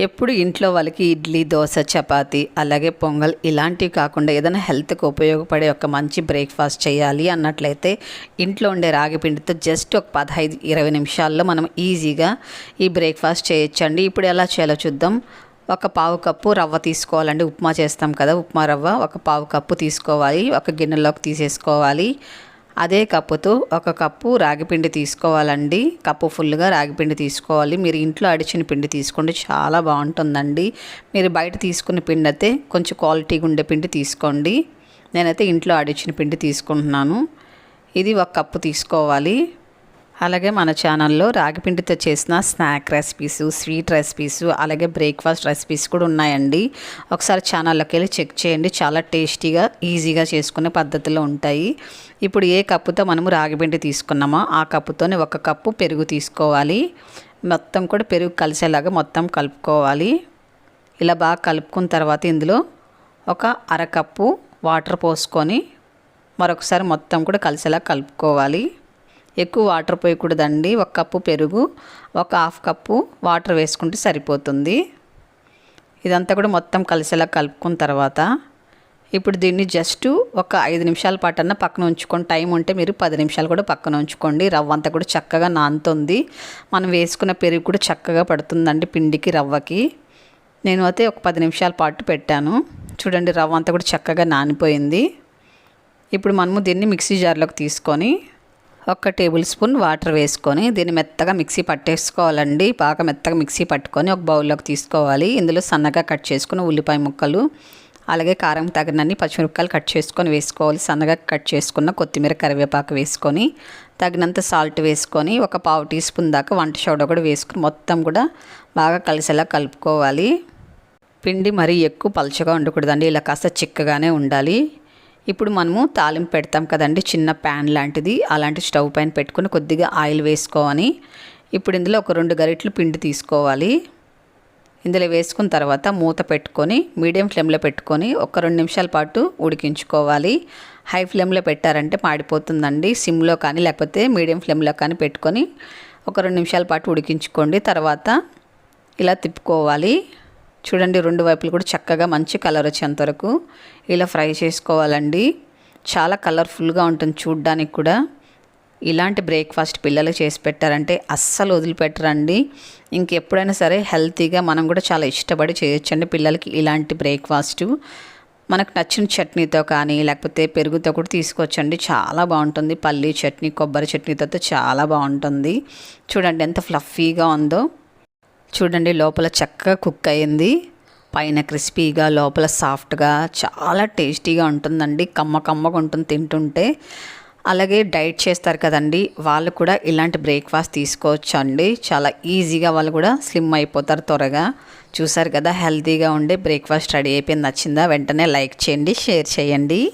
ఎప్పుడు ఇంట్లో వాళ్ళకి ఇడ్లీ దోశ చపాతి అలాగే పొంగల్ ఇలాంటివి కాకుండా ఏదైనా హెల్త్కి ఉపయోగపడే ఒక మంచి బ్రేక్ఫాస్ట్ చేయాలి అన్నట్లయితే ఇంట్లో ఉండే రాగిపిండితో జస్ట్ ఒక పదహైదు ఇరవై నిమిషాల్లో మనం ఈజీగా ఈ బ్రేక్ఫాస్ట్ చేయొచ్చండి. ఇప్పుడు ఎలా చేయాలో చూద్దాం. ఒక పావు కప్పు రవ్వ తీసుకోవాలండి. ఉప్మా చేస్తాం కదా ఉప్మా రవ్వ. ఒక పావు కప్పు తీసుకోవాలి. ఒక గిన్నెలోకి తీసేసుకోవాలి. అదే కప్పుతో ఒక కప్పు రాగిపిండి తీసుకోవాలండి. కప్పు ఫుల్గా రాగిపిండి తీసుకోవాలి. మీరు ఇంట్లో అడిచిన పిండి తీసుకుంటే చాలా బాగుంటుందండి. మీరు బయట తీసుకున్న పిండి అయితే కొంచెం క్వాలిటీగా ఉండే పిండి తీసుకోండి. నేనైతే ఇంట్లో అడిచిన పిండి తీసుకుంటున్నాను. ఇది ఒక కప్పు తీసుకోవాలి. అలాగే మన ఛానల్లో రాగిపిండితో చేసిన స్నాక్ రెసిపీస్ స్వీట్ రెసిపీస్ అలాగే బ్రేక్ఫాస్ట్ రెసిపీస్ కూడా ఉన్నాయండి. ఒకసారి ఛానల్లోకి వెళ్ళి చెక్ చేయండి. చాలా టేస్టీగా ఈజీగా చేసుకునే పద్ధతిలో ఉంటాయి. ఇప్పుడు ఏ కప్పుతో మనము రాగిపిండి తీసుకున్నామో ఆ కప్పుతోనే ఒక కప్పు పెరుగు తీసుకోవాలి. మొత్తం కూడా పెరుగు కలిసేలాగా మొత్తం కలుపుకోవాలి. ఇలా బాగా కలుపుకున్న తర్వాత ఇందులో ఒక అరకప్పు వాటర్ పోసుకొని మరొకసారి మొత్తం కూడా కలిసేలా కలుపుకోవాలి. ఎక్కువ వాటర్ పోయకూడదండి. ఒక కప్పు పెరుగు ఒక హాఫ్ కప్పు వాటర్ వేసుకుంటే సరిపోతుంది. ఇదంతా కూడా మొత్తం కలిసేలా కలుపుకున్న తర్వాత ఇప్పుడు దీన్ని జస్ట్ ఒక ఐదు నిమిషాల పాటన్నా పక్కన ఉంచుకొని టైం ఉంటే మీరు పది నిమిషాలు కూడా పక్కన ఉంచుకోండి. రవ్వ అంతా కూడా చక్కగా నానుతుంది మనం వేసుకున్న పెరుగు కూడా చక్కగా పడుతుందండి పిండికి రవ్వకి. నేను అయితే ఒక పది నిమిషాల పాటు పెట్టాను. చూడండి రవ్వ అంతా కూడా చక్కగా నానిపోయింది. ఇప్పుడు మనము దీన్ని మిక్సీ జార్లోకి తీసుకొని ఒక టేబుల్ స్పూన్ వాటర్ వేసుకొని దీన్ని మెత్తగా మిక్సీ పట్టేసుకోవాలండి. బాగా మెత్తగా మిక్సీ పట్టుకొని ఒక బౌల్లోకి తీసుకోవాలి. ఇందులో సన్నగా కట్ చేసుకుని ఉల్లిపాయ ముక్కలు అలాగే కారం తగినన్ని పచ్చిమిరపకాయలు కట్ చేసుకొని వేసుకోవాలి. సన్నగా కట్ చేసుకున్న కొత్తిమీర కరివేపాకు వేసుకొని తగినంత సాల్ట్ వేసుకొని ఒక పావు టీ స్పూన్ దాకా వంట సోడా కూడా వేసుకుని మొత్తం కూడా బాగా కలిసేలా కలుపుకోవాలి. పిండి మరీ ఎక్కువ పలుచగా ఉండకూడదండి. ఇలా కాస్త చిక్కగానే ఉండాలి. ఇప్పుడు మనము తాలింపు పెడతాం కదండి చిన్న ప్యాన్ లాంటిది. అలాంటి స్టవ్ పైన పెట్టుకుని కొద్దిగా ఆయిల్ వేసుకోవాలి. ఇప్పుడు ఇందులో ఒక రెండు గరిటెలు పిండి తీసుకోవాలి. ఇందులో వేసుకున్న తర్వాత మూత పెట్టుకొని మీడియం ఫ్లేమ్లో పెట్టుకొని ఒక రెండు నిమిషాల పాటు ఉడికించుకోవాలి. హై ఫ్లేమ్లో పెట్టారంటే మాడిపోతుందండి. సిమ్లో కానీ లేకపోతే మీడియం ఫ్లేమ్లో కానీ పెట్టుకొని ఒక రెండు నిమిషాల పాటు ఉడికించుకోండి. తర్వాత ఇలా తిప్పుకోవాలి. చూడండి రెండు వైపులు కూడా చక్కగా మంచి కలర్ వచ్చేంత వరకు ఇలా ఫ్రై చేసుకోవాలండి. చాలా కలర్ఫుల్గా ఉంటుంది చూడ్డానికి కూడా. ఇలాంటి బ్రేక్ఫాస్ట్ పిల్లలు చేసి పెట్టారంటే అస్సలు వదిలిపెట్టరండి. ఇంకెప్పుడైనా సరే హెల్తీగా మనం కూడా చాలా ఇష్టపడి చేయొచ్చండి పిల్లలకి ఇలాంటి బ్రేక్ఫాస్ట్. మనకు నచ్చిన చట్నీతో కానీ లేకపోతే పెరుగుతో కూడా తీసుకొచ్చండి చాలా బాగుంటుంది. పల్లీ చట్నీ కొబ్బరి చట్నీతో చాలా బాగుంటుంది. చూడండి ఎంత ఫ్లఫీగా ఉందో. చూడండి లోపల చక్కగా కుక్ అయింది. పైన క్రిస్పీగా లోపల సాఫ్ట్గా చాలా టేస్టీగా ఉంటుందండి. కమ్మ కమ్మగా ఉంటుంది తింటుంటే. అలాగే డైట్ చేస్తారు కదండి వాళ్ళు కూడా ఇలాంటి బ్రేక్ఫాస్ట్ తీసుకోవచ్చు అండి చాలా ఈజీగా వాళ్ళు కూడా స్లిమ్ అయిపోతారు త్వరగా. చూసారు కదా హెల్తీగా ఉండే బ్రేక్ఫాస్ట్ రెడీ అయిపోయింది. నచ్చిందా? వెంటనే లైక్ చేయండి షేర్ చేయండి.